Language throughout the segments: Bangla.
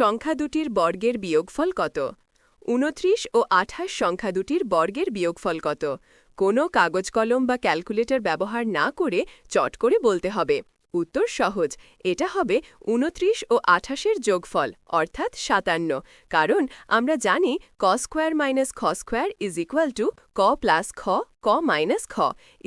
সংখ্যা দুটির বর্গের বিয়োগফল কত? উনত্রিশ ও আঠাশ সংখ্যা দুটির বর্গের বিয়োগফল কত? কোনো কাগজ কলম বা ক্যালকুলেটর ব্যবহার না করে চট করে বলতে হবে। উত্তর সহজ। এটা হবে উনত্রিশ ও আঠাশের যোগফল, অর্থাৎ সাতান্ন। কারণ আমরা জানি ক স্কোয়ার মাইনাস খ স্কোয়ার ইজ ইকুয়াল টু ক প্লাস খ ক মাইনাস খ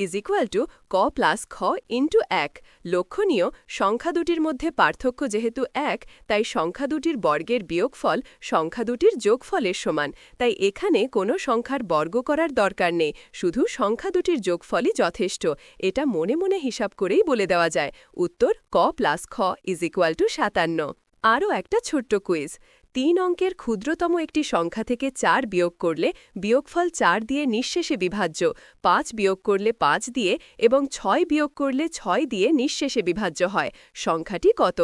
ইজ ইকুয়াল টু ক প্লাস খ ইন্টু এক। লক্ষণীয়, সংখ্যা দুটির মধ্যে পার্থক্য যেহেতু এক, তাই সংখ্যা দুটির বর্গের বিয়োগফল সংখ্যা দুটির যোগফলের সমান। তাই এখানে কোনো সংখ্যার বর্গ করার দরকার নেই, শুধু সংখ্যা দুটির যোগফলই যথেষ্ট। এটা মনে মনে হিসাব করেই বলে দেওয়া যায়। উত্তর, ক প্লাস খ ইজ ইকুয়াল টু সাতান্ন। আরও একটা ছোট্ট কুইজ তিন অঙ্কের ক্ষুদ্রতম একটি সংখ্যা থেকে চার বিয়োগ করলে বিয়োগফল চার দিয়ে নিঃশেষে বিভাজ্য, পাঁচ বিয়োগ করলে পাঁচ দিয়ে এবং ছয় বিয়োগ করলে ছয় দিয়ে নিঃশেষে বিভাজ্য হয়। সংখ্যাটি কত?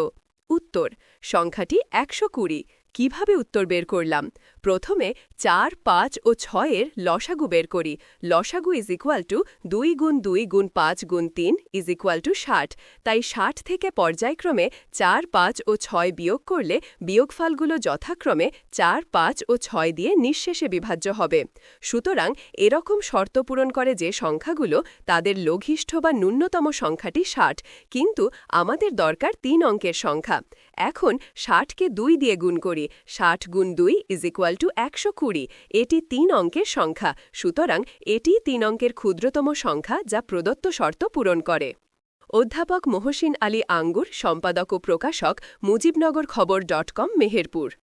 উত্তর, সংখ্যাটি একশো কুড়ি। কীভাবে উত্তর বের করলাম? প্রথমে চার, পাঁচ ও ছয়ের লসাগু বের করি। লসাগু ইজ ইকুয়াল টু দুই গুণ দুই গুণ পাঁচ গুণ তিন ইজ ইকুয়াল টু ষাট। তাই ষাট থেকে পর্যায়ক্রমে চার, পাঁচ ও ছয় বিয়োগ করলে বিয়োগফলগুলো যথাক্রমে চার, পাঁচ ও ছয় দিয়ে নিঃশেষে বিভাজ্য হবে। সুতরাং এরকম শর্ত পূরণ করে যে সংখ্যাগুলো তাদের লঘিষ্ঠ বা ন্যূনতম সংখ্যাটি ষাট, কিন্তু আমাদের দরকার তিন অঙ্কের সংখ্যা। এখন ষাটকে দুই দিয়ে গুণ করি। ষাট গুণ দুই ইজ ইকুয়াল টু একশো কুড়ি। এটি তিন অঙ্কের সংখ্যা। সুতরাং এটি তিন অঙ্কের ক্ষুদ্রতম সংখ্যা যা প্রদত্ত শর্ত পূরণ করে। অধ্যাপক মহসিন আলী আঙ্গুর, সম্পাদক ও প্রকাশক মুজিবনগর খবর ডট কম, মেহেরপুর।